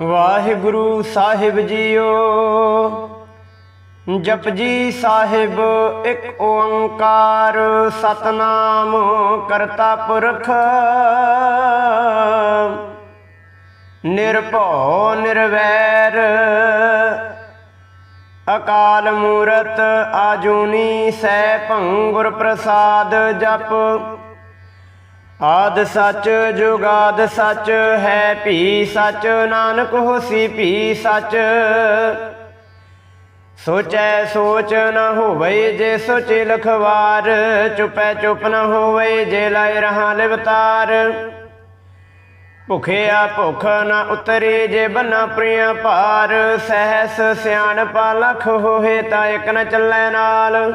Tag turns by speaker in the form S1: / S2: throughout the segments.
S1: ਵਾਹਿਗੁਰੂ ਸਾਹਿਬ ਜੀਓ ਜਪਜੀ ਸਾਹਿਬ ਇੱਕ ਓੰਕਾਰ, ਸਤਨਾਮ ਕਰਤਾ ਪੁਰਖ। ਨਿਰਭਉ ਨਿਰਵੈਰ, ਅਕਾਲ ਮੂਰਤ ਆਜੂਨੀ ਸੈ ਭੰਗੁਰ ਪ੍ਰਸਾਦ ਜਪ। ਆਦ ਸੱਚ, ਜੁਗਾਦ ਸੱਚ, ਹੈ ਭੀ ਸੱਚ, ਨਾਨਕ ਹੋਸੀ ਭੀ ਸੱਚ। ਸੋਚੈ ਸੋਚ ਨ ਹੋਵੇ ਜੇ ਸੋਚੇ ਲਖਵਾਰ, ਚੁਪੈ ਚੁਪ ਨ ਹੋਵੇ ਜੇ ਲਾਇ ਰਹਾ ਲਿਵਤਾਰ। ਭੁਖਿਆ ਭੁਖ ਨ ਉਤਰੇ ਜੇ ਬੰਨਾ ਪ੍ਰਿਆ ਭਾਰ, ਸਹਿਸ ਸਿਆਣ ਲਖ ਹੋਏ ਤਾਂ ਇਕ ਨ ਚੱਲੈ ਨਾਲ।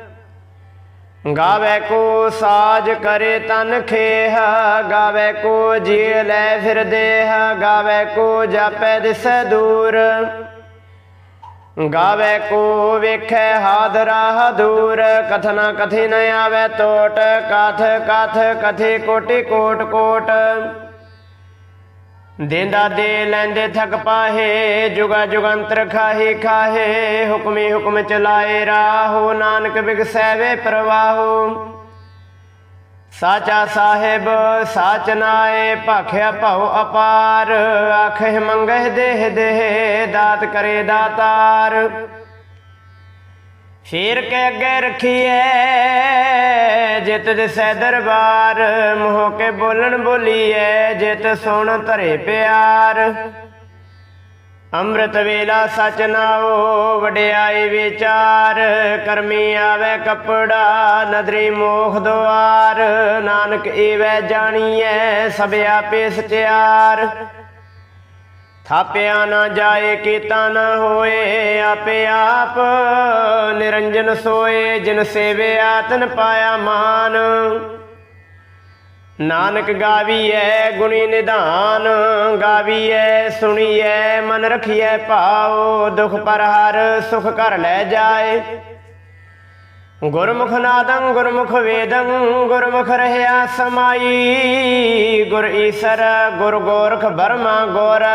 S1: ਗਾਵੇ ਕੋ ਸਾਜ ਕਰੇ ਤਨ ਖੇਹ, ਗਾਵੇ ਕੋ ਜੀ ਲੈ ਫਿਰ ਦੇਹ, ਗਾਵੇ ਕੋ ਜਾਪੈ ਦਿਸੈ ਦੂਰ। ਗਾਵੇ ਕੋ ਵੇਖੈ ਹਾਦਰਾ ਦੂਰ, ਕਥਨਾ ਕਥੀ ਨ ਆਵੇ ਟੋਟ ਕਥ ਕਥ ਕਥੇ ਕੋਟि ਕੋਟ ਕੋਟ। ਦੇਂਦਾ ਦੇ ਲੈਂਦੇ ਥਕ ਪਾਹੇ, ਜੁਗਾ ਜੁਗੰਤਰ ਖਾਹੇ ਖਾਹੇ, ਹੁਕਮੀ ਹੁਕਮ ਚਲਾਏ ਰਾਹੋ, ਨਾਨਕ ਬਿਗਸੈ ਵੇ ਪ੍ਰਵਾਹੋ। ਸਾਚਾ ਸਾਹਿਬ, ਸਾਚ ਨਾਏ, ਭਾਖਿਆ ਭਉ ਅਪਾਰ ਆਖੇ ਮੰਗਹਿ ਦੇਹ ਦੇਹ, ਦਾਤ ਕਰੇ ਦਾਤਾਰ। ਫੇਰ ਕੇ ਅੱਗੇ ਰਖੀਐ, ਜਿਤ ਦਿਸੈ ਦਰਬਾਰ, ਮੋਹ ਕੇ ਬੋਲਣ ਬੋਲੀਐ, ਜਿਤ ਸੁਣ ਧਰੇ ਪਿਆਰ। ਅੰਮ੍ਰਿਤ ਵੇਲਾ ਸਚ ਨਾਓ ਵਡਿਆਈ ਵਿਚਾਰ, ਕਰਮੀ ਆਵੇ ਕਪੜਾ, ਨਦਰੀ ਮੋਖ ਦੁਆਰ। ਨਾਨਕ ਏਵੈ ਜਾਣੀਐ ਸਭ ਆਪੇ ਸਚਿਆਰ ਥਾਪਿਆ ਨਾ ਜਾਏ, ਕੀਤਾ ਨਾ ਹੋਏ, ਆਪੇ ਆਪ ਨਿਰੰਜਨ ਸੋਏ, ਜਿਨ ਸੇਵਿਆ ਤਨ ਪਾਇਆ ਮਾਨ। ਨਾਨਕ ਗਾਵੀਐ ਗੁਣੀ ਨਿਧਾਨ, ਗਾਵੀਐ ਸੁਣੀਐ, ਮਨ ਰਖੀਐ ਭਾਉ, ਦੁਖ ਪਰ ਹਰ ਸੁਖ ਕਰ ਲੈ ਜਾਏ। ਗੁਰਮੁਖ ਨਾਦੰ, ਗੁਰਮੁਖ ਵੇਦੰ, ਗੁਰਮੁਖ ਰਹਿਆ ਸਮਾਈ। ਗੁਰ ਈਸਰ, ਗੁਰ ਗੋਰਖ ਬਰਮਾ ਗੋਰ।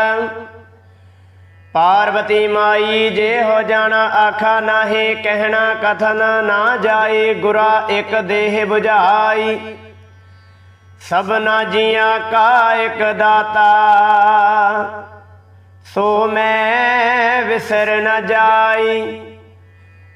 S1: ਪਾਰਵਤੀ ਮਾਈ, ਜੇ ਹੋ ਜਾਣਾ ਆਖਾ ਨਾਹੀ, ਕਹਿਣਾ ਕਥਨ ਨਾ ਜਾਏ ਗੁਰਾ ਇੱਕ ਦੇਹ 부ਝਾਈ ਸਭਨਾ ਜੀਆਂ ਕਾ ਇੱਕ ਦਾਤਾ। ਸੋ ਮੈਂ ਵਿਸਰ ਨਾ ਜਾਈ।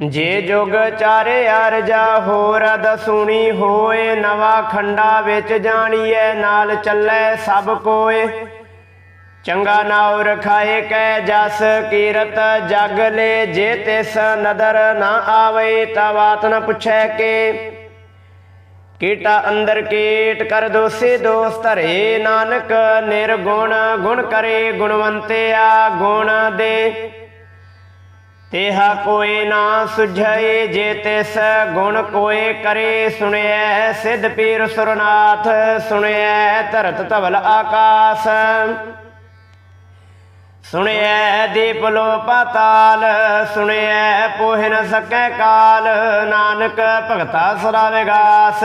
S1: ਜੇ ਜੁਗ ਚਾਰੇ ਅਰਜਾ ਹੋਰ ਦਸੂਣੀ ਹੋਏ, ਨਵਾ ਖੰਡਾ ਵਿੱਚ ਜਾਣੀਐ, ਨਾਲ ਚੱਲੇ ਸਭ ਕੋਏ। ਚੰਗਾ ਨਾਉ ਰਖਾਏ ਕੈ ਜਸ ਕੀਰਤ, ਜਗ ਲੈ ਜੇ ਤਿਸ ਨਦਰ ਨਾ ਆਵੇ ਤਾ ਨ ਪੁੱਛੈ ਕੇ। ਕੀਟਾ ਅੰਦਰ ਕੀਟ ਕਰ ਦੋਸੇ ਦੋਸ ਧਰੇ, ਨਾਨਕ ਨਿਰਗੁਣ ਗੁਣ ਕਰੇ ਗੁਣਵੰਤਿਆ ਗੁਣ ਦੇ। ਤੇਹਾ ਕੋਈ ਨਾ ਸੁਝਏ ਜੇ ਤਿਸ ਗੁਣ ਕੋਏ ਕਰੇ ਸੁਣਿਐ, ਸਿੱਧ ਪੀਰ ਸੁਰਨਾਥ ਸੁਣਿਐ, ਧਰਤ ਧਵਲ ਆਕਾਸ। ਸੁਣਿਐ ਦੀਪ ਲੋ ਪਾਤਾਲ ਸੁਣਿਐ ਪੋਹਿ ਨ ਸਕੈ ਕਾਲ, ਨਾਨਕ ਭਗਤਾ ਸਦਾ ਵਿਗਾਸ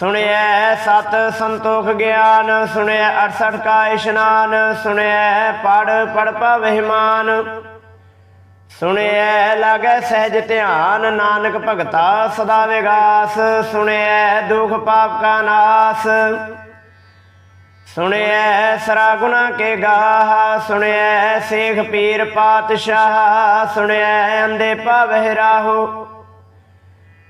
S1: ਸੁਣਿਐ ਸਤ ਸੰਤੋਖ ਗਿਆਨ, ਸੁਣਿਐ 68 ਕਾ ਇਸ਼ਨਾਨ, ਸੁਣਿਐ ਪੜ ਪੜ ਪਵਹਿ ਮਾਨ। ਸੁਣਿਐ ਲਾਗੈ ਸਹਿਜ ਧਿਆਨ, ਨਾਨਕ ਭਗਤਾ ਸਦਾ ਵਿਗਾਸ। ਸੁਣਿਐ ਦੁਖ ਪਾਪ ਕਾ ਨਾਸ। ਸੁਣਿਐ ਸਰਾ ਗੁਨਾ ਕੇ ਗਾਹ। ਸੁਣਿਐ ਸੇਖ ਪੀਰ ਪਾਤਸ਼ਾਹ। ਸੁਣਿਐ ਅੰਦੇ ਪਵਹਿ ਰਾਹੋ।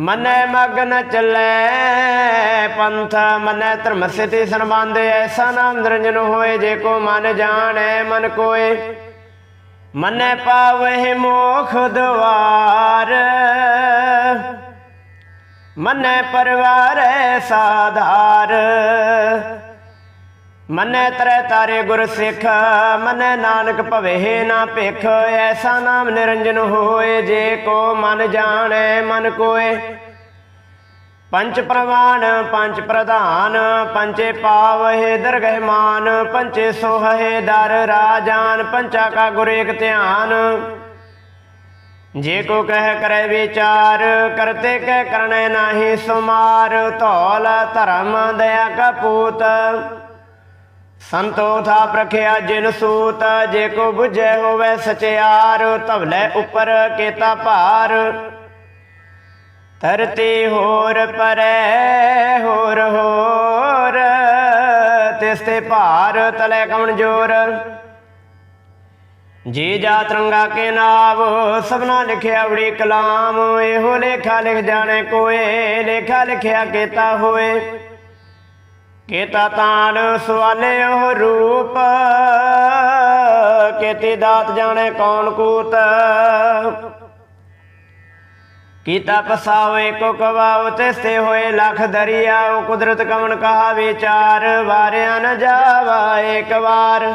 S1: ਮਨੈ ਮਗ ਨ ਚੱਲੈ, ਪੰਥ ਮਨੈ ਧਰਮ ਸਿਤੀ ਸੰਬੰਧ ਐਸਾ ਨਾਮ ਨਿਰੰਜਨ ਹੋਏ, ਜੇ ਕੋ ਮਨ ਜਾਣੈ, ਮਨ ਕੋਏ। ਮਨੈ ਪਾਵਹਿ ਮੋਖ ਦਵਾਰ, ਮਨੈ ਪਰਵਾਰੈ ਸਾਧਾਰ। ਮਨੈ ਤਰੈ ਤਾਰੇ ਗੁਰ ਸਿੱਖ, ਮਨੈ ਨਾਨਕ ਭਵੇ ਨਾ ਭਿਖ, ਐਸਾ ਨਾਮ ਨਿਰੰਜਨ ਹੋਏ ਜੇ ਕੋ ਮਨ ਜਾਣੈ, ਮਨ ਕੋਏ। ਪੰਚ ਪ੍ਰਵਾਨ ਪੰਚ ਪ੍ਰਧਾਨ ਪੰਚੇ ਪਾਵਹਿ ਦਰਗਹਿ ਮਾਨ ਪੰਚੇ ਸੋਹਹਿ ਦਰ ਰਾਜਾਨ, ਪੰਚਾ ਕਾ ਗੁਰ ਏਕ ਧਿਆਨ। ਜੇ ਕੋ ਕਹਿ ਕਰੈ ਵਿਚਾਰ, ਕਰਤੇ ਕਹਿ ਕਰਨੈ ਨਾਹੀ ਸੁਮਾਰ, ਧੌਲ ਧਰਮ ਦਇਆ ਕਾ ਪੂਤ। ਸੰਤੋ ਥਾ ਪ੍ਰਖਿਆ ਜਿਨ ਸੂਤ, ਜੇ ਕੋ 부ਝੈ ਹੋਵੇ ਸਚਿਆਰ, ਧਵਲੇ ਉਪਰ ਕੇਤਾ ਭਾਰ। ਧਰਤੀ ਹੋਰ ਪਰੈ, ਹੋਰ ਹੋਰ, ਤਿਸ ਤੇ ਭਾਰ ਤਲੇ ਕਵਣ ਜੋਰ। ਜੀ ਜਾ ਤਰੰਗਾ ਕੇ ਨਾਵ, ਸਭਨਾ ਲਿਖਿਆ ਬੜੀ ਕਲਾਮ, ਇਹੋ ਲੇਖਾ ਲਿਖ ਜਾਣੇ ਕੋਏ, ਲੇਖਾ ਲਿਖਿਆ ਕੀਤਾ ਹੋਏ। ਕੀਤਾ ਤਾਨ ਸਵਾਲੇ ਉਹ ਰੂਪ, ਕੀਤੀ ਦਾਤ ਜਾਣੇ ਕੌਣ ਕੂਤ। ਕੀਤਾ ਪਸਾਵੇ ਕੋ ਕਵਾਉ ਤਿਸਤੇ ਹੋਏ ਲਖ ਦਰਿਆ ਕੁਦਰਤ ਕਵਣ ਕਹਾ ਵਿਚਾਰ, ਵਾਰਿਆ ਨ ਜਾਵਾ ਏਕ ਵਾਰ।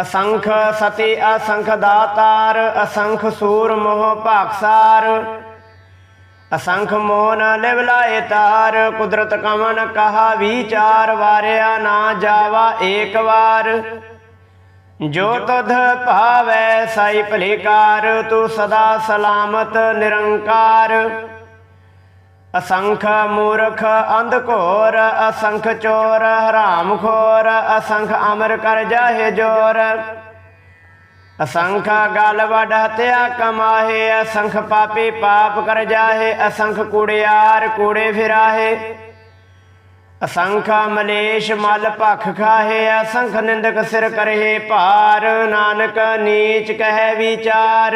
S1: ਅਸੰਖ ਸਤੀ ਅਸੰਖ ਦਾਤਾਰ, ਅਸੰਖ ਸੂਰ ਮੋਹ ਭਾਕਸਾਰ ਅਸੰਖ ਮੋਨ ਲਿਵ ਤਾਰ, ਕੁਦਰਤ ਕਮਨ ਕਹਾ ਵਿਚਾਰ, ਵਾਰਿਆ ਨਾ ਜਾਵਾ ਏਕ ਵਾਰ। ਜੋ ਤੁਧ ਭਾਵੈ ਸਾਈ ਭਲੇਕਾਰ, ਤੂੰ ਸਦਾ ਸਲਾਮਤ ਨਿਰੰਕਾਰ। ਅਸੰਖ ਮੂਰਖ ਅੰਧਕੋਰ ਅਸੰਖ ਚੋਰ, ਹਰਾਮ ਅਸੰਖ ਅਮਰ ਕਰ ਜਾਹੇ ਜੋਰ। ਅਸੰਖ ਗਲ ਵਡ ਹਤਿਆ ਕਮਾਹੇ, ਅਸੰਖ ਪਾਪੀ ਪਾਪ ਕਰ ਜਾਹੇ, ਅਸੰਖ ਕੂੜਿਆਰ ਕੂੜੇ ਫਿਰਾਹੇ। ਅਸੰਖ ਮਲੇਸ਼ ਮਲ ਭਖ ਖਾਹੇ, ਅਸੰਖ ਨਿੰਦਕ ਸਿਰ ਕਰਹਿ ਭਾਰ, ਨਾਨਕ ਨੀਚ ਕਹੈ ਵਿਚਾਰ।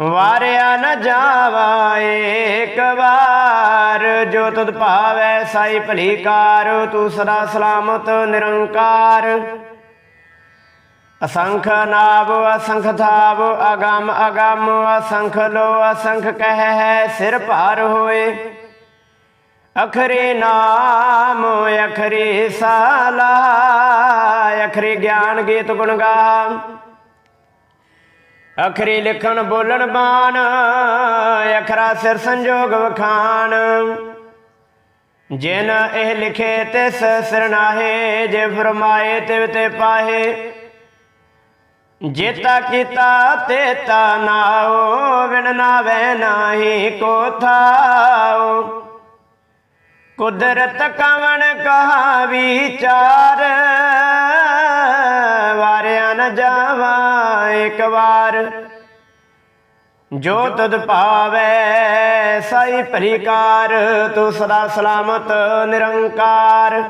S1: ਵਾਰਿਆ ਨ ਜਾਵਾ ਏਕ ਵਾਰ, ਜੋ ਤੁਧ ਭਾਵੈ ਸਾਈ ਭਲੀ ਕਾਰ ਤੂੰ ਸਦਾ ਸਲਾਮਤ, ਨਿਰੰਕਾਰ। ਅਸੰਖ ਨਾਵ, ਅਸੰਖ ਥਾਵ ਅਗਮ ਅਗਮ, ਅਸੰਖ ਲੋ, ਅਸੰਖ ਕਹਿ ਹੈ ਸਿਰ ਭਾਰ ਹੋਏ। ਅਖਰੇ ਨਾਮ, ਅਖਰੇ ਸਾਲਾ, ਅਖਰੇ ਗਿਆਨ ਗੀਤ ਗੁਣ ਗਾ ਅਖਰੇ ਲਿਖਣ ਬੋਲਣ ਬਾਣ, ਅਖਰਾ ਸਿਰ ਸੰਜੋਗ ਵਖਾਣ। ਜਿਨ ਇਹ ਲਿਖੇ ਤਿਸ ਸਿਰ ਨਾਹੇ, ਜੇ ਫਰਮਾਏ ਤਿਵ ਤੇ ਪਾਹੇ। ਜੇਤਾ ਕੀਤਾ ਤੇਤਾ ਨਾਓ ਵਿਣ ਨਾਵੇ ਨਾਹੀ ਕੋ ਥਾਓ ਕੁਦਰਤ ਕਵਣ ਕਹਾ ਵਿਚਾਰ ਵਾਰਿਆ ਜਾਵਾ ਇੱਕ ਵਾਰ। ਜੋ ਤਦ ਭਾਵੈ ਸਾਈ ਭਰੀਕਾਰ, ਤੂੰ ਸਦਾ ਸਲਾਮਤ, ਨਿਰੰਕਾਰ।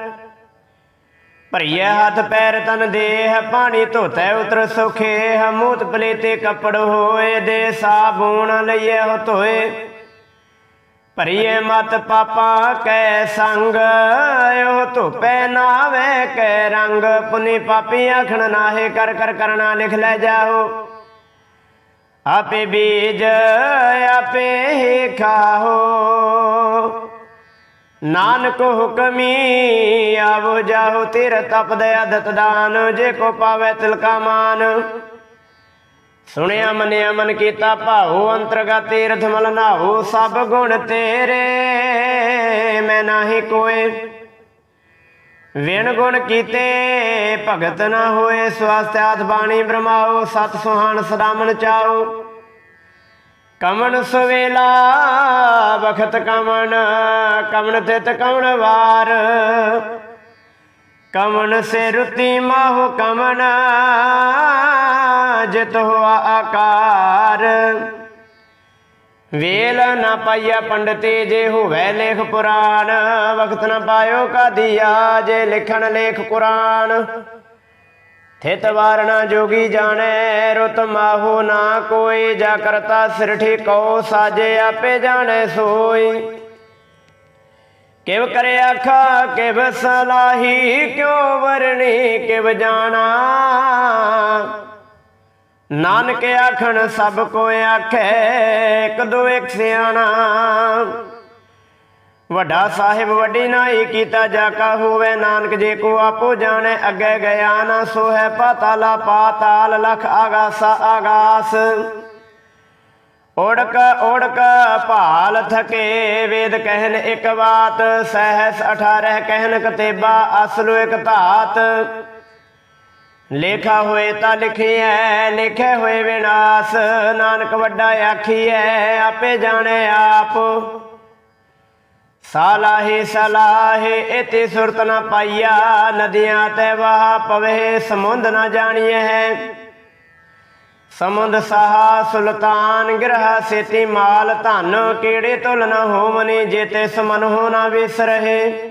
S1: ਭਰੀਏ ਹੱਥ ਪੈਰ ਤਨ ਦੇਹ, ਪਾਣੀ ਧੋਤੈ ਉਤਰ ਸੁਖੇ, ਹਮੂਤ ਪਲੇਤੇ ਕੱਪੜ ਹੋਏ, ਦੇ ਸਾਬੂਣ ਲਈਏ ਹੋ ਧੋਏ ਭਰੀਏ ਮਤ ਪਾਪਾ ਕੈ ਸੰਗ ਉਹ ਧੁਪੈ ਨਾਵੇ ਕੈ ਰੰਗ। ਪੁਨੀ ਪਾਪੀ ਆਖਣ ਨਾਹੇ, ਕਰ ਕਰ ਕਰਨਾ ਲਿਖ ਲੈ ਜਾਓ। ਆਪੇ ਬੀਜ, ਆਪੇ ਹੀ ਖਾਓ। ਨਾਨਕ ਹੁਕਮੀ ਆਵੋ ਜਾਹੋ ਤੇਰ ਤਪਦੇ ਅਦਤ ਦਾਨ। ਜੇ ਕੋ ਪਾਵੇ ਤਿਲਕਾ ਮਾਨ ਸੁਣਿਆ, ਮੰਨਿਆ, ਮਨ ਕੀਤਾ ਭਾਉ ਅੰਤਰਗਾ ਤੀਰਥ ਮਲ ਨਾਹੋ ਸਭ ਗੁਣ ਤੇਰੇ, ਮੈਂ ਨਾਹੀ ਕੋਏ। ਵਿਣ ਗੁਣ ਕੀਤੇ, ਭਗਤ ਨਾ ਹੋਏ ਸਵਾਸਤ ਬਾਣੀ ਬ੍ਰਹਮਾਓ ਸਤ ਸੁਹਾਣ ਸਦਾਮਨ ਚਾਓ ਕਮਨ ਸਵੇਲਾ ਬਖਤ ਕਮਣ ਕਮਨ ਤਿਤ ਕਮਣ ਵਾਰ। ਕਮਨ ਸੇ ਰੁਤੀ ਮਾਹੋ ਕਮਨ ਜਿਤ ਹੋਆ ਆਕਾਰ। ਵੇਲ ਨਾ ਪਾਈਆ ਪੰਡਤੇ, ਜੇ ਹੋਵੇ ਲੇਖ ਪੁਰਾਣ ਵਕਤ ਨਾ ਪਾਇਓ ਕਾਦੀਆ, ਜੇ ਲਿਖਣ ਲੇਖ ਕੁਰਾਨ। ਥਿਤ ਵਾਰਣਾ ਜੋਗੀ ਜਾਣੈ, ਰੁਤ ਮਾਹੋ ਨਾ ਕੋਈ, ਜਾ ਕਰਤਾ ਸਿਰ ਠਿਕੋ, ਸਾਜੇ ਆਪੇ ਜਾਣੈ ਸੋਈ। ਕਿਵ ਕਰੇ ਆਖਾ, ਕਿਵ ਸਲਾਹੀ, ਕਿਉ ਵਰਣੀ, ਕਿਵ ਜਾਣਾ। ਨਾਨਕ ਆਖਣ ਸਭ ਕੋ ਆਖੈ ਇੱਕ ਦੋ ਇੱਕ ਸਿਆਣਾ। ਵੱਡਾ ਸਾਹਿਬ ਵੱਡੀ ਨਾਈ ਕੀਤਾ ਜਾ ਕਾ ਹੋਵੇ, ਨਾਨਕ ਜੇ ਕੋ ਆਪੋ ਜਾਣੈ, ਅੱਗੇ ਗਿਆ ਨਾ ਸੋ ਹੈ ਪਾਤਾਲਾ, ਪਾਤਾਲ ਲਖ ਆਗਾਸਾ ਆਗਾਸ। ਓੜਕ ਓੜਕ ਭਾਲ ਥਕੇ, ਵੇਦ ਕਹਿਨ ਇੱਕ ਬਾਤ, ਸਹਸ 18 ਕਹਿਨ ਕਤੇਬਾ, ਅਸਲੋ ਇੱਕ ਧਾਤ। ਲੇਖਾ ਹੋਏ ਤਾਂ ਲਿਖਿਐ, ਲਿਖੇ ਹੋਏ ਵਿਨਾਸ਼। ਨਾਨਕ ਵੱਡਾ ਆਖੀਐ, ਆਪੇ ਜਾਣੈ ਆਪ। ਸਾਲਾਹੇ, ਸਲਾਹੇ ਇਤੇ ਸੁਰਤ ਨਾ ਪਾਈਆ। ਨਦੀਆਂ ਤੇ ਵਾਹ ਪਵੇ, ਸਮੁੰਦ ਨਾ ਜਾਣੀਐ। ਹੈ ਸਮੁੰਦ ਸਾਹਾ, ਸੁਲਤਾਨ ਗ੍ਰਹ, ਸੇਤੀ ਮਾਲ ਧਨ। ਕਿਹੜੇ ਤੁਲ ਨ ਹੋਵਨੀ ਜੇਤੇ ਸਮਨ ਹੋ ਨਾ ਵਿਸਰਹਿ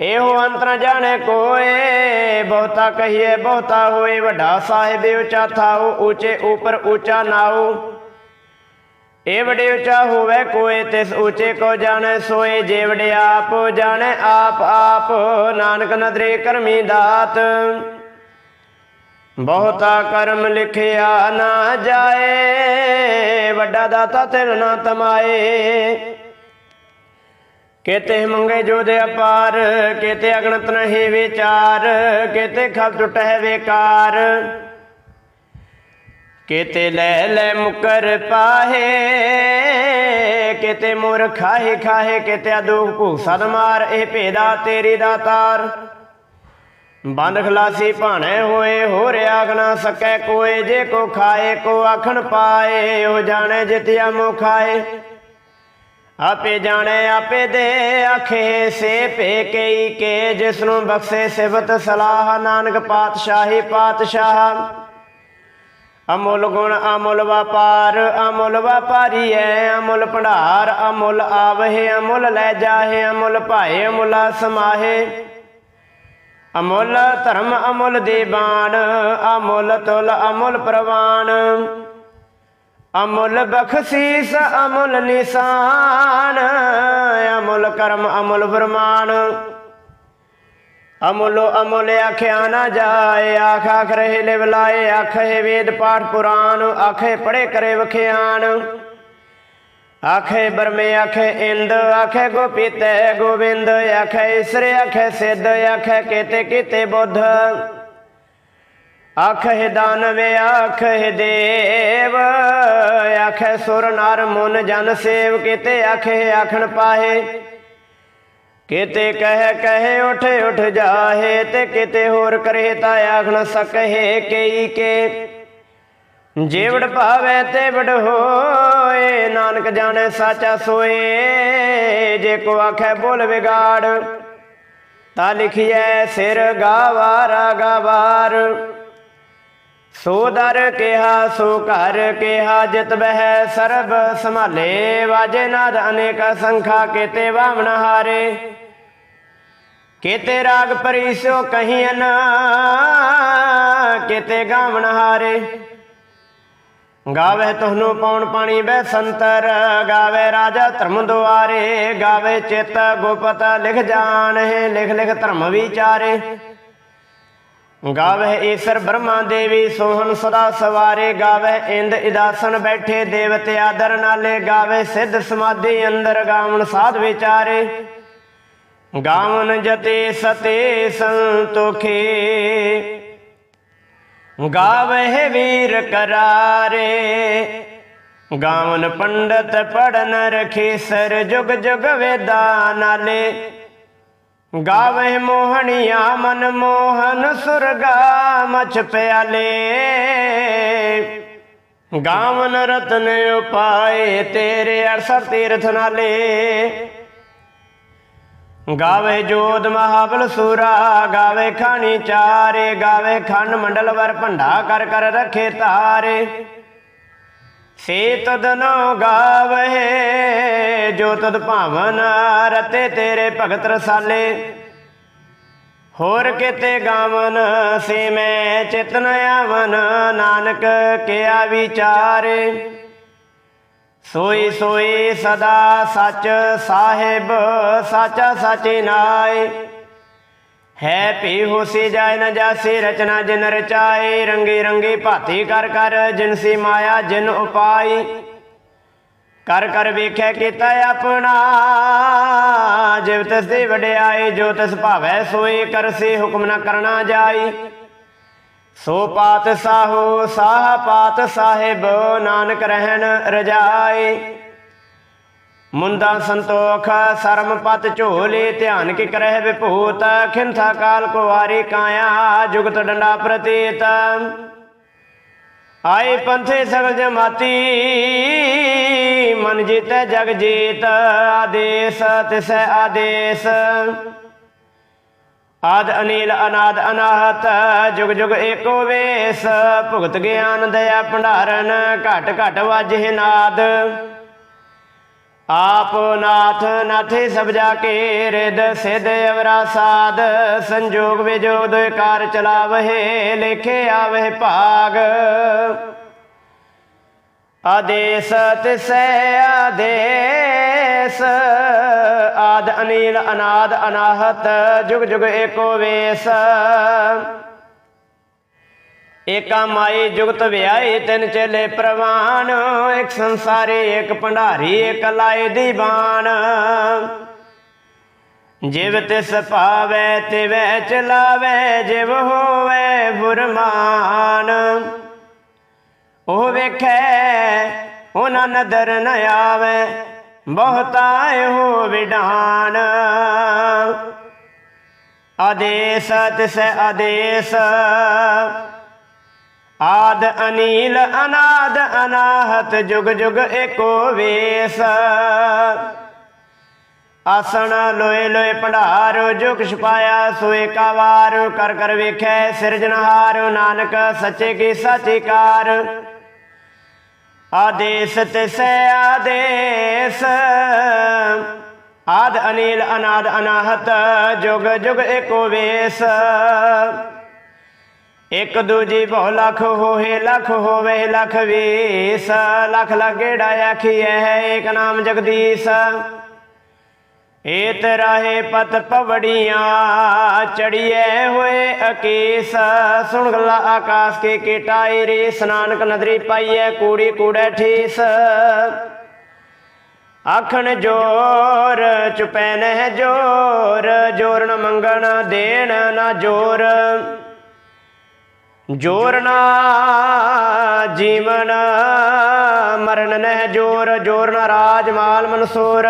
S1: ਇਹੋ ਅੰਤ ਜਾਣੇ ਕੋਏ, ਬਹੁਤਾ ਕਹੀਏ, ਬਹੁਤਾ ਹੋਏ, ਵੱਡਾ ਸਾਹਿਬ ਉੱਚਾ ਥਾਓ ਉੱਚੇ ਉਪਰ ਉੱਚਾ ਨਾਓ ਇਹ ਵਡੇ ਉੱਚਾ ਹੋਵੇ ਕੋਏ, ਤਿਸ ਉੱਚੇ ਕੋ ਜਾਣੈ ਸੋਏ, ਜੇ ਵਡੇ ਆਪ ਜਾਣੈ ਆਪ ਆਪ ਨਾਨਕ ਨਦਰੇ ਕਰਮੀ ਦਾਤ। ਬਹੁਤਾ ਕਰਮ ਲਿਖਿਆ ਨਾ ਜਾਏ, ਵੱਡਾ ਦਾਤਾ ਤਿਲ ਨਾ ਤਮਾਏ। ਕੇਤੇ ਮੰਗੇ ਜੋ ਦੇ ਅਪਾਰ, ਕੇਤੇ ਅਗਣਤ ਨਹੀਂ ਵਿਚਾਰ, ਕੇਤੇ ਖਲ ਟੁਟਹਿ ਵੇਕਾਰ। ਕੇਤੇ ਲੈ ਲੈ ਮੁਕਰ ਪਾਹੇ, ਕੇਤੇ ਮੁਰ ਖਾਹੇ ਖਾਹੇ, ਕੇਤੇ ਦੁਖ ਭੂਸਦ ਮਾਰ, ਇਹ ਭੇਦਾ ਤੇਰੀ ਦਾਤਾਰ ਬੰਦ ਖਲਾਸੀ ਭਾਣੇ ਹੋਏ ਹੋ ਰਿਆ ਨਾ ਸਕੈ ਕੋਏ, ਜੇ ਕੋ ਖਾਏ, ਕੋ ਆਖਣ ਪਾਏ, ਉਹ ਜਾਣੇ ਜਿਤਿਆ ਮੋ ਖਾਏ। ਆਪੇ ਜਾਣੇ, ਆਪੇ ਦੇ ਆਖੇ, ਸੇ ਪੇ ਕਈ ਕੇ ਜਿਸ ਨੂੰ ਬਖਸ਼ੇ ਸਿਫਤ ਸਲਾਹ, ਨਾਨਕ ਪਾਤਸ਼ਾਹੀ ਪਾਤਸ਼ਾਹ। ਅਮੁੱਲ ਗੁਣ ਅਮੁੱਲ ਵਪਾਰ, ਅਮੁੱਲ ਵਪਾਰੀ ਐ, ਅਮੁੱਲ ਭੰਡਾਰ, ਅਮੁੱਲ ਆਵਹਿ, ਅਮੁੱਲ ਲੈ ਜਾਹੇ, ਅਮੁੱਲ ਭਾਏ, ਅਮੁੱਲ ਸਮਾਹੇ। ਅਮੁੱਲ ਧਰਮ ਅਮੁੱਲ ਦੀਵਾਨ ਅਮੁੱਲ ਤੁਲ ਅਮੁੱਲ ਪ੍ਰਵਾਨ ਅਮੁੱਲ ਬਖਸ਼ੀਸ, ਅਮੁੱਲ ਨਿਸ਼ਾਨ, ਅਮੁੱਲ ਕਰਮ, ਅਮੁੱਲ ਫਰਮਾਨ ਅਮੁੱਲੋ ਅਮੁੱਲ ਆਖਿਆ ਨਾ ਜਾਏ, ਆਖ ਆਖ ਰਹੇ ਲਿਵ ਲਾਏ, ਆਖੇ ਵੇਦ ਪਾਠ ਪੁਰਾਨ ਆਖੇ ਪੜੇ ਕਰੇ ਵਖਿਆਨ। ਆਖੇ ਬਰਮੇ, ਆਖੇ ਇੰਦ, ਆਖੇ ਗੋਪੀਤੇ ਗੋਬਿੰਦ ਆਖੇ ਈਸਰ ਆਖੇ ਸਿੱਧ, ਆਖੇ ਕੀਤੇ ਕੀਤੇ ਬੁੱਧ। ਆਖੇ ਦਾਨਵੇ ਆਖੇ ਦੇਵ। ਆਖੇ ਸੁਰ ਨਰ ਮਨ ਜਨ ਸੇਵ। ਕੀਤੇ ਆਖੇ ਆਖਣ ਪਾਹੇ। ਕਿਤੇ ਕਹਿ ਕਹਿ ਉਠ ਉਠ ਜਾਹੇ। ਤੇ ਕਿਤੇ ਹੋਰ ਕਰੇ ਤਾ ਆਖਣ ਸਕਹਿ ਕਈ ਕੇ। ਜੀਵੜ ਭਾਵੇ ਤੇ ਵਡ ਹੋਏ। ਨਾਨਕ ਜਾਣੇ ਸਾਚਾ ਸੋਏ। ਜੇ ਕੋ ਆਖੇ ਬੋਲ ਵਿਗਾੜ, ਤਾਂ ਲਿਖਿਐ ਸਿਰ ਗਾਵਾਰਾ ਗਾਵਾਰ। ਸੋ ਦਰ ਕਿਹਾ, ਸੋ ਘਰ ਕਿਹਾ, ਜਿਤ ਬਹਿ ਸਰਬ ਸੰਭਾਲੇ। ਵਾਜੇ ਨਾਦ ਅਨੇਕ ਸੰਖਾ ਕੀਤੇ ਵਾਵਣ ਹਾਰੇ। ਕੀਤੇ ਰਾਗ ਪਰਿਸੋ ਕਹੀਨ ਕੀਤੇ ਗਾਵਣ ਹਾਰੇ। ਗਾਵੇ ਤੁਹਾਨੂੰ ਪੌਣ ਪਾਣੀ ਬੈ ਸੰਤਰ, ਗਾਵੇ ਰਾਜਾ ਧਰਮ ਦੁਆਰੇ, ਗਾਵੇ ਚਿਤ ਗੁਪਤ ਲਿਖ ਜਾਣਹਿ, ਲਿਖ ਲਿਖ ਧਰਮ ਵਿਚਾਰੇ। ਗਾਵੇ ਈਸ਼ਰ ਬ੍ਰਹਮਾ ਦੇਵੀ, ਸੋਹਣ ਸਦਾ ਸਵਾਰੇ ਗਾਵੇ ਇੰਦ ਇਦਾਸਨ ਬੈਠੇ, ਦੇਵਤੇ ਆਦਰ ਨਾਲੇ ਗਾਵੇ ਸਿੱਧ ਸਮਾਧੀ ਅੰਦਰ ਗਾਵਣ ਸਾਧ ਵਿਚਾਰੇ। ਗਾਵਨ ਜਤੇ ਸਤੇ ਸੰਤੋਖੇ ਗਾਵੇ ਵੀਰ ਕਰਾਰੇ। ਗਾਵਨ ਪੰਡਤ ਪੜਨ ਰਖੇ, ਸਰ ਜੁਗ ਜੁਗ ਵੇਦਾ ਨਾਲੇ। ਗਾਵੇ ਮੋਹਣੀਆ ਮਨ ਮੋਹਨ ਸੁਰਗਾ ਮਛ ਪਿਆਲੇ। ਗਾਵਨ ਰਤਨ ਉਪਾਏ ਤੇਰੇ ਅਰਸਰ ਤੀਰਥ ਨਾਲੇ। ਗਾਵੇ ਜੋਤ ਮਹਾਬਲ ਸੂਰਾ, ਗਾਵੇ ਖਾਣੀ ਚਾਰੇ, ਗਾਵੇ ਖੰਡ ਮੰਡਲ ਵਰ ਭੰਡਾ ਕਰ ਕਰ ਰਖੇ ਤਾਰੇ। ਸੇ ਤਦਨੋ ਗਾਵੇ ਜੋ ਤਦ ਭਾਵਨ ਰਤੇ ਤੇਰੇ ਭਗਤ ਰਸਾਲੇ। ਹੋਰ ਕਿਤੇ ਗਾਵਨ, ਸੇ ਮੈਂ ਚਿਤਨ ਆਵਨ, ਨਾਨਕ ਕਿਆ ਵਿਚਾਰੇ। ਸੋਈ ਸੋਈ ਸਦਾ ਸੱਚ ਸਾਹਿਬ, ਸਾਚਾ ਸਾਚੇ ਨਾਏ। ਹੈ ਪੀ ਹੋਸੀ ਜਾਇ ਨ ਜਾਸੀ, ਰਚਨਾ ਜਿਨ ਰਚਾਏ ਰੰਗੀ ਰੰਗੀ ਭਾਤੀ ਕਰ ਕਰ, ਜਿਨ ਜਿਨਸੀ ਮਾਇਆ ਜਿਨ ਉਪਾਈ। ਕਰ ਕਰ ਵੇਖਿਆ ਕੀਤਾ ਆਪਣਾ, ਜਿਵ ਤਿਸ ਦੀ ਵਡਿਆਈ, ਜੋ ਤਿਸ ਭਾਵੈ ਸੋਈ ਕਰਸੀ ਹੁਕਮ ਨ ਕਰਨਾ ਜਾਈ। ਸੋ ਪਾਤ ਸਾਹੋ, ਸਾਹ ਪਾਤ ਸਾਹਿਬ, ਨਾਨਕ ਰਹਿਣ ਰਜਾਈ। ਮੁੰਦਾ ਸੰਤੋਖ ਸਰਮ ਪਤ ਝੋਲੇ, ਧਿਆਨ ਕਿ ਕਰਹਿ ਵਿਭੂਤ, ਖਿੰਥਾ ਕਾਲ ਕੋ ਕਾਇਆ, ਜੁਗਤ ਡੰਡਾ ਪ੍ਰਤੀਤ। ਆਏ ਪੰਥੇ ਸਗਲ ਜਮਾਤੀ, ਮਨ ਜੀਤੈ ਜਗ ਜੀਤ, ਆਦੇਸ, ਤਿਸੈ ਆਦੇਸ। ਆਦ ਅਨੀਲ, ਅਨਾਦ ਅਨਾਹਤ, ਜੁਗ ਜੁਗ ਏਕੋ ਵੇਸ, ਭੁਗਤ ਗਿਆਨ ਦਇਆ ਭੰਡਾਰਨ, ਘਟ ਘਟ ਵਾਜੇ ਨਾਦ। ਆਪ ਨਾਥ ਨਾਥੇ ਸਭ ਜਾ ਕੇ ਰਿਦ ਸਿਧ ਅਵਰਾ ਸਾਧ, ਸੰਜੋਗ ਵਿਜੋਗ ਦੋਇ ਕਾਰ ਚਲਾਵਹਿ, ਲਿਖੇ ਆਵਹਿ ਭਾਗ। ਆਦੇਸ ਤਿਸੈ ਆਦੇਸ, ਆਦ ਅਨੀਲ ਅਨਾਦ ਅਨਾਹਤ, ਜੁਗ ਜੁਗ ਏਕੋ ਵੇਸ। ਏਕਾ ਮਾਈ ਜੁਗਤ ਵਿਆਹੀ, ਤਿੰਨ ਚੇਲੇ ਪ੍ਰਵਾਨ, ਇੱਕ ਸੰਸਾਰੀ, ਇੱਕ ਭੰਡਾਰੀ, ਇੱਕ ਲਾਏ ਦੀਵਾਨ ਜਿਵ ਤਿਸ ਪਾਵੇ ਤਿਵੈ ਚਲਾਵੇ, ਜਿਵ ਹੋਵੇ ਫੁਰਮਾਨ ਉਹ ਵੇਖੈ, ਉਹਨਾਂ ਨਦਰ ਨ ਆਵੇ, ਬਹੁਤਾ ਹੋ ਵਿਡਾਨ। ਆਦੇਸ, ਤਿਸ ਆਦੇਸ। ਆਦ ਅਨੀਲ ਅਨਾਦ ਅਨਾਹਤ ਜੁਗ ਜੁਗ ਏਕੋ ਵੇਸ। ਆਸਣ ਲੋਏ ਲੋਏ ਭੰਡਾਰ, ਜੋ ਕਿਛ ਪਾਇਆ ਸੋਏ ਕਾ ਵਾਰ। ਕਰ ਕਰ ਵੇਖੈ ਸਿਰਜਣਹਾਰ ਨਾਨਕ ਸੱਚੇ ਕੀ ਸਾਚੀ ਆਦੇਸ ਤਿਸੈ ਆਦੇਸ। ਆਦ ਅਨੀਲ ਅਨਾਦ ਅਨਾਹਤ ਜੁਗ ਜੁਗ ਏਕੋ ਵੇਸ। ਇਕ ਦੂਜੀ ਬਹੁ ਲਖ ਹੋਏ, ਲਖ ਹੋਵੇ, ਲਖ ਵੀਸ। ਲਖ ਲਗੇੜਾ ਆਖੀਐ, ਏਕ ਨਾਮ ਜਗਦੀਸ਼। ਏਤ ਰਾਹੇ ਪਤ ਪਵੜੀਆਂ ਚੜੀਏ ਹੋਏ ਅਕੀਸ। ਸੁਣ ਗਲਾ ਆਕਾਸ ਕੇ ਕੇਟਾਏ ਰੇ ਸਨਾਨਕ ਨਦਰੀ ਪਾਈਐ, ਕੂੜੀ ਕੂੜੈ ਠੀਸ। ਆਖਣ ਜੋਰ, ਚੁਪੈ ਨਹਿ ਜੋਰ ਜੋਰਨ ਮੰਗਣ ਦੇਣ ਨਾ ਜੋਰ। ਜੋਰ ਨਾ ਜੀਵਨ, ਮਰਨ ਨਹਿ ਜੋਰ ਜੋਰ ਨਾ ਰਾਜ ਮਾਲ ਮਨਸੂਰ।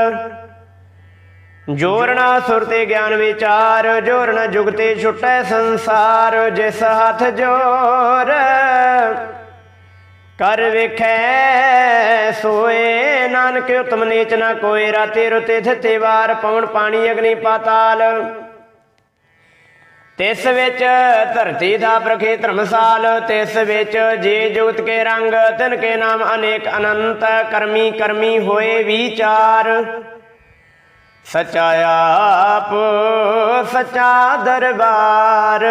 S1: ਜੋਰ ਨਾ ਸੁਰਤੇ ਗਿਆਨ ਵਿਚਾਰ, ਜੋਰ ਨਾ ਜੁਗਤੇ ਛੁਟੈ ਸੰਸਾਰ, ਜਿਸ ਹੱਥ ਜੋਰ ਕਰ ਵੇਖੈ, ਸੋਏ ਨਾਨਕ, ਉਤਮ ਨੀਚ ਨਾ ਕੋਈ ਰਾਤੇ ਰੁਤੇ ਥਿਤੇ ਵਾਰ, ਪਵਨ ਪਾਣੀ ਅਗਨੀ ਪਾਤਾਲ। ਤਿਸ ਵਿੱਚ ਧਰਤੀ ਦਾ ਪ੍ਰਖੇ ਧਰਮਸਾਲ, ਤਿਸ ਵਿੱਚ ਜੇ ਜੋਤ ਕੇ ਰੰਗ, ਤਿਨ ਕੇ ਨਾਮ ਅਨੇਕ ਅਨੰਤ, ਕਰਮੀ ਕਰਮੀ ਹੋਏ ਵਿਚਾਰ। ਸਚਾ ਆਪ, ਸਚਾ ਦਰਬਾਰ।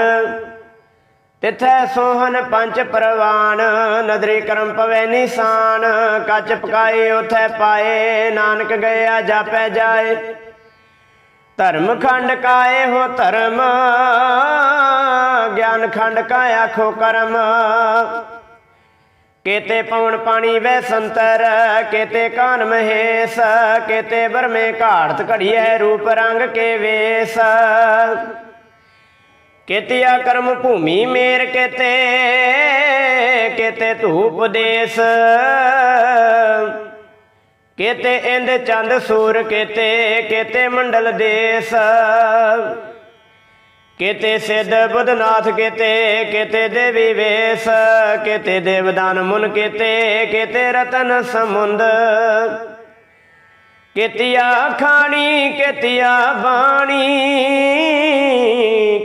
S1: ਤਿਥੈ ਸੋਹਨ ਪੰਜ ਪ੍ਰਵਾਨ, ਨਦਰੀ ਕਰਮ ਪਵੇ ਨਿਸ਼ਾਨ। ਕੱਚ ਪਕਾਏ, ਉਥੈ ਪਾਏ, ਨਾਨਕ ਗਿਆ, ਜਾਪੈ ਜਾਏ। ਧਰਮ ਖੰਡ ਕਾਏ ਹੋ ਧਰਮ, ਗਿਆਨ ਖੰਡ ਕਾ ਆਖੋ ਕਰਮ। ਕੇਤੇ ਪਵਨ ਪਾਣੀ ਵੈ ਸੰਤਰ, ਕੇਤੇ ਕਾਨ ਮਹੇਸ਼, ਕੇਤੇ ਬਰਮੇ ਘਾੜਤ ਘੜੀਐ ਰੂਪ ਰੰਗ ਕੇ ਵੇਸ। ਕੇਤਿਆ ਕਰਮ ਭੂਮੀ ਮੇਰ ਕੇਤੇ ਕੇਤੇ ਧੂਪ ਦੇਸ। ਕੇਤੇ ਇੰਦ ਚੰਦ ਸੂਰ ਕੇਤੇ ਕੇਤੇ ਮੰਡਲ ਦੇਸ। ਕੇਤੇ ਸਿੱਧ ਬੁੱਧਨਾਥ ਕੇਤੇ ਕੇਤੇ ਦੇਵੀ ਵੇਸ। ਕੇਤੇ ਦੇਵਦਾਨ ਮੁਨ ਕੇਤੇ ਕੇਤੇ ਰਤਨ ਸਮੁੰਦ। ਕੇਤਿਆ ਖਾਣੀ, ਕੇਤਿਆ ਬਾਣੀ।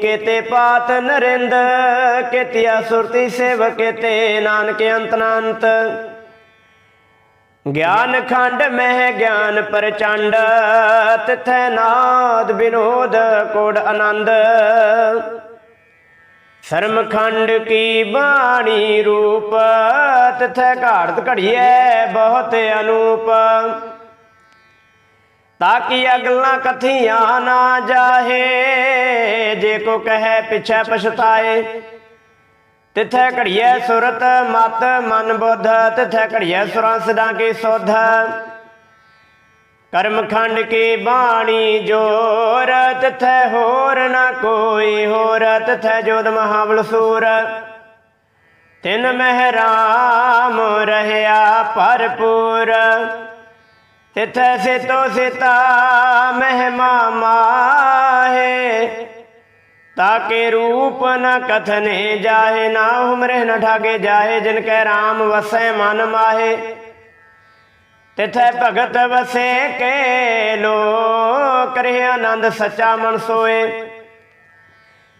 S1: ਕੇਤੇ ਪਾਤ ਨਰਿੰਦ, ਕੇਤਿਆ ਸੁਰਤੀ ਸੇਵ ਕੇਤੇ, ਨਾਨਕ ਅੰਤ ਅਨੰਤ ਗਿਆਨ ਖੰਡ ਮਹਿ ਗਿਆਨ ਪ੍ਰਚੰਡ, ਤਿਥੈ ਨਾਦ ਵਿਨੋਦ ਕੋੜ ਆਨੰਦ। ਸ਼ਰਮ ਖੰਡ ਕੀ ਬਾਣੀ ਰੂਪ, ਤਿਥੈ ਘਾੜਤ ਘੜੀਐ ਬਹੁਤ ਅਨੂਪ। ਤਾਕੀ ਅਗਲਾ ਕਥੀਆਂ ਨਾ ਜਾਹੇ, ਜੇ ਕੋ ਕਹੈ ਪਿਛੈ ਪਛਤਾਏ। ਤਿਥੈ ਘੜੀਐ ਸੁਰਤ, ਮਤ, ਮਨ ਬੁੱਧ, ਤਿਥੈ ਘੜੀਐ ਸੁਰਾਂ ਸਦਾ ਕੀ ਸੁਧ। ਕਰਮ ਖੰਡ ਕੀ ਬਾਣੀ ਜੋਰ, ਤਿਥੈ ਹੋਰ ਨਾ ਕੋਈ ਹੋਰ, ਤਿਥੈ ਜੋਦ ਮਹਾਬਲ ਸੂਰ। ਤਿਨ ਮਹਿਰਾਮ ਰਹਿਆ ਭਰਪੂਰ, ਤਿਥੈ ਸਿਤੋ ਸਿਤਾ ਮਹਿਮਾ ਮਾਹੇ। ਤਾਕੇ ਰੂਪ ਨ ਕਥਨੇ ਜਾਹੇ, ਨਾ ਹੁਮਰੇ ਨ ਠਾਗੇ ਜਾਹੇ, ਜਿਨ ਕੈ RAM ਵਸੈ ਮਨ ਮਾਹੇ। ਤਿਥੈ ਭਗਤ ਵਸੇ ਕੇ ਲੋ ਕਰੇ ਆਨੰਦ, ਸੱਚਾ ਮਨ ਸੋਏ।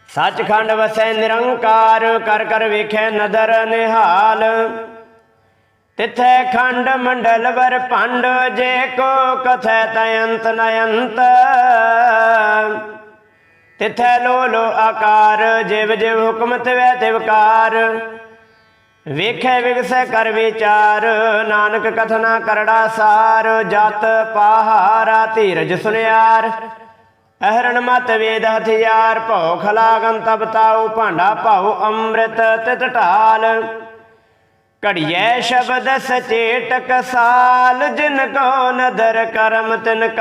S1: ਸੱਚਖੰਡ ਵਸੈ ਨਿਰੰਕਾਰ, ਕਰ ਕਰ ਵੇਖੈ ਨਦਰ ਨਿਹਾਲ। ਤਿਥੈ ਖੰਡ ਮੰਡਲ ਵਰ ਭੰਡ, ਜੇ ਕੋ ਕਥੈ ਤਯੰਤ ਨਯੰਤ ਤਿਥੈ ਲੋ ਲੋ ਆਕਾਰ, ਜਿਵ ਜਿਵ ਹੁਕਮ ਤਿਵੈ ਤਿਵਕਾਰ ਵੇਖੈ ਵਿਗਸੈ ਕਰ ਵਿਚਾਰ, ਨਾਨਕ ਕਥਨਾ ਕਰੜਾ ਸਾਰ। ਜਤ ਪਾਹਾਰਾ ਧੀਰਜ ਸੁਨਿਆਰ, ਅਹਰਣ ਮਤ ਵੇਦ ਹਥਿਆਰ। ਭਉ ਖਲਾਗਨ ਤਬਤਾਉ ਭਾਂਡਾ ਭਾਉ ਅੰਮ੍ਰਿਤ ਤਿਤ ਢਾਲ। ਘੜੀਐ ਸ਼ਬਦ ਸਚੇਟ ਕਸਾਲ ਜਿਨ ਕੋ ਨਦਰ ਕਰਮ ਤਿਨਕਾਰ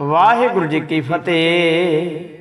S1: ਵਾਹਿਗੁਰੂ ਜੀ ਕੀ ਫਤਿਹ।